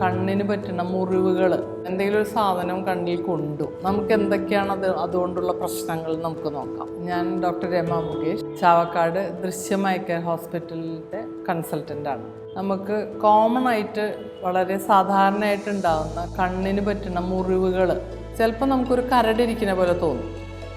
കണ്ണിന് പറ്റുന്ന മുറിവുകൾ എന്തെങ്കിലും ഒരു സാധനം കണ്ണിൽ കൊണ്ടു. നമുക്ക് എന്തൊക്കെയാണ് അത് അതുകൊണ്ടുള്ള പ്രശ്നങ്ങൾ നമുക്ക് നോക്കാം. ഞാൻ ഡോക്ടർ രമ മുകേഷ് ചാവക്കാട് ദൃശ്യമയക്ക ഹോസ്പിറ്റലിന്റെ കൺസൾട്ടന്റ് ആണ്. നമുക്ക് കോമൺ ആയിട്ട് വളരെ സാധാരണയായിട്ട് ഉണ്ടാകുന്ന കണ്ണിന് പറ്റുന്ന മുറിവുകൾ ചിലപ്പോൾ നമുക്കൊരു കരടിരിക്കുന്ന പോലെ തോന്നും.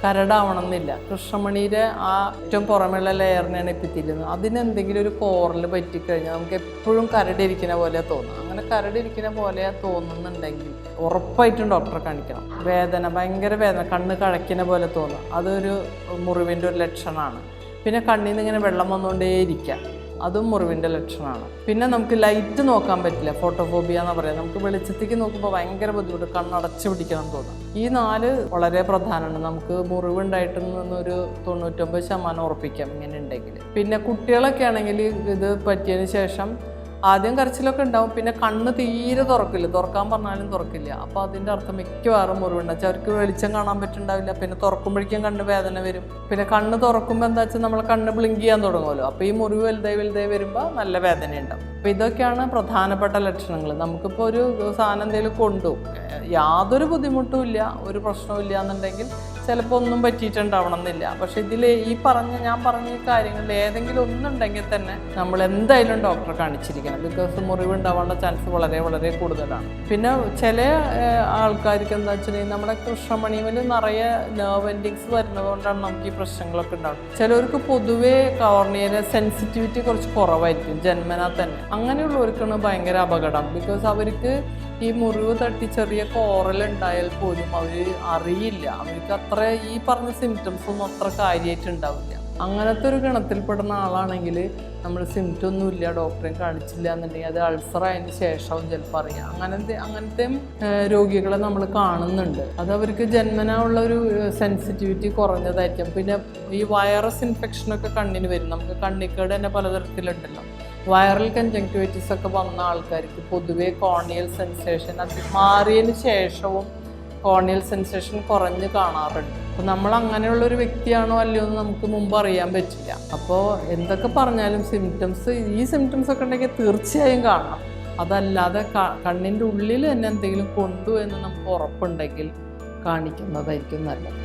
കരടാവണമെന്നില്ല. കൃഷ്ണമണിയുടെ ആ ഏറ്റവും പുറമെയുള്ള ലെയറിനെയാണ് എപ്പിത്തിരുന്നത് അതിനെന്തെങ്കിലും ഒരു കോറിൽ പറ്റിക്കഴിഞ്ഞാൽ നമുക്ക് എപ്പോഴും കരടിരിക്കുന്ന പോലെ തോന്നും. അങ്ങനെ കരടിരിക്കുന്ന പോലെ തോന്നുന്നുണ്ടെങ്കിൽ ഉറപ്പായിട്ടും ഡോക്ടറെ കാണിക്കണം. വേദന ഭയങ്കര വേദന കണ്ണ് കഴക്കുന്ന പോലെ തോന്നും. അതൊരു മുറിവിന്റെ ഒരു ലക്ഷണമാണ്. പിന്നെ കണ്ണിൽ നിന്ന് ഇങ്ങനെ വെള്ളം വന്നുകൊണ്ടേയിരിക്കുക അതും മുറിവിന്റെ ലക്ഷണമാണ്. പിന്നെ നമുക്ക് ലൈറ്റ് നോക്കാൻ പറ്റില്ല ഫോട്ടോഫോബിയ എന്ന് പറയാം നമുക്ക് വെളിച്ചത്തേക്ക് നോക്കുമ്പോൾ ഭയങ്കര ബുദ്ധിമുട്ട് കണ്ണടച്ച് പിടിക്കണം തോന്നും. ഈ നാല് വളരെ പ്രധാനമാണ്. നമുക്ക് മുറിവുണ്ടായിട്ട് നിന്നൊരു തൊണ്ണൂറ്റൊമ്പത് ശതമാനം ഉറപ്പിക്കാം ഇങ്ങനെ ഉണ്ടെങ്കിൽ പിന്നെ കുട്ടികളൊക്കെ ആണെങ്കിൽ ഇത് പറ്റിയതിന് ശേഷം ആദ്യം കരച്ചിലൊക്കെ ഉണ്ടാവും. പിന്നെ കണ്ണ് തീരെ തുറക്കില്ല. തുറക്കാൻ പറഞ്ഞാലും തുറക്കില്ല. അപ്പോൾ അതിന്റെ അർത്ഥം മിക്കവാറും മുറിവുണ്ട്. അവർക്ക് വെളിച്ചം കാണാൻ പറ്റുന്നുണ്ടാവില്ല പിന്നെ തുറക്കുമ്പോഴേക്കും കണ്ണ് വേദന വരും. പിന്നെ കണ്ണ് തുറക്കുമ്പോൾ എന്താ വെച്ചാൽ നമ്മൾ കണ്ണ് ബ്ലിങ്ക് ചെയ്യാൻ തുടങ്ങുമല്ലോ. അപ്പോൾ ഈ മുറിവ് വലുതായി വലുതായി വരുമ്പോൾ നല്ല വേദന ഉണ്ടാവും അപ്പോൾ ഇതൊക്കെയാണ് പ്രധാനപ്പെട്ട ലക്ഷണങ്ങൾ നമുക്കിപ്പോൾ ഒരു സാധനം എന്തെങ്കിലും കൊണ്ടു. യാതൊരു ബുദ്ധിമുട്ടും ഇല്ല. ഒരു പ്രശ്നവും ഇല്ല എന്നുണ്ടെങ്കിൽ ചിലപ്പോൾ ഒന്നും പറ്റിയിട്ടുണ്ടാവണം എന്നില്ല പക്ഷെ ഇതിൽ ഈ പറഞ്ഞ ഞാൻ പറഞ്ഞ ഈ കാര്യങ്ങളിൽ ഏതെങ്കിലും ഒന്നുണ്ടെങ്കിൽ തന്നെ നമ്മൾ എന്തായാലും ഡോക്ടറെ കാണിച്ചിരിക്കണം. ബിക്കോസ് മുറിവ് ഉണ്ടാവാനുള്ള ചാൻസ് വളരെ വളരെ കൂടുതലാണ്. പിന്നെ ചില ആൾക്കാർക്ക് എന്താ വെച്ചിട്ടുണ്ടെങ്കിൽ നമ്മുടെ കൃഷ്ണമണിയിൽ നിറയെ നെർവ് എൻഡിങ്സ് വരുന്നതുകൊണ്ടാണ് നമുക്ക് ഈ പ്രശ്നങ്ങളൊക്കെ ഉണ്ടാവുന്നത്. ചിലവർക്ക് പൊതുവേ കോർണിയയിലെ സെൻസിറ്റിവിറ്റി കുറച്ച് കുറവായിരിക്കും ജന്മനാ തന്നെ. അങ്ങനെയുള്ളവർക്കാണ് ഭയങ്കര അപകടം. ബിക്കോസ് അവർക്ക് ഈ മുറിവ് തട്ടി ചെറിയ കോറൽ ഉണ്ടായാൽ പോലും അവർ അറിയില്ല. അവർക്ക് അത്ര ഈ പറഞ്ഞ സിംറ്റംസ് ഒന്നും അത്ര കാര്യമായിട്ട് ഉണ്ടാവില്ല. അങ്ങനത്തെ ഒരു ഗണത്തിൽപ്പെടുന്ന ആളാണെങ്കിൽ നമ്മൾ സിംറ്റം ഒന്നുമില്ല ഡോക്ടറെ കാണിച്ചില്ല എന്നുണ്ടെങ്കിൽ അത് അൾസർ ആയതിന് ശേഷവും ചിലപ്പോൾ അറിയാം. അങ്ങനത്തെ അങ്ങനത്തെ രോഗികളെ നമ്മൾ കാണുന്നുണ്ട്. അത് അവർക്ക് ജന്മനാ ഉള്ള ഒരു സെൻസിറ്റിവിറ്റി കുറഞ്ഞതായിരിക്കും. പിന്നെ ഈ വൈറസ് ഇൻഫെക്ഷനൊക്കെ കണ്ണിന് വരും. നമുക്ക് കണ്ണിക്കേട് തന്നെ പലതരത്തിലുണ്ടല്ലോ. വൈറൽ കഞ്ചങ്ക്ടിവൈറ്റിസ് ഒക്കെ വന്ന ആൾക്കാർക്ക് പൊതുവേ കോണിയൽ സെൻസേഷൻ അത് മാറിയതിന് ശേഷവും കോണിയൽ സെൻസേഷൻ കുറഞ്ഞ് കാണാറുണ്ട്. അപ്പോൾ നമ്മൾ അങ്ങനെയുള്ള ഒരു വ്യക്തിയാണോ അല്ലയോ എന്ന് നമുക്ക് മുമ്പ് അറിയാൻ പറ്റില്ല. അപ്പോൾ എന്തൊക്കെ പറഞ്ഞാലും സിംറ്റംസ് ഈ സിംറ്റംസ് ഒക്കെ ഉണ്ടെങ്കിൽ തീർച്ചയായും കാണണം. അതല്ലാതെ കണ്ണിന്റെ ഉള്ളിൽ തന്നെ എന്തെങ്കിലും കൊണ്ടു എന്ന് നമുക്ക് ഉറപ്പുണ്ടെങ്കിൽ കാണിക്കുന്നതായിരിക്കും നല്ലത്.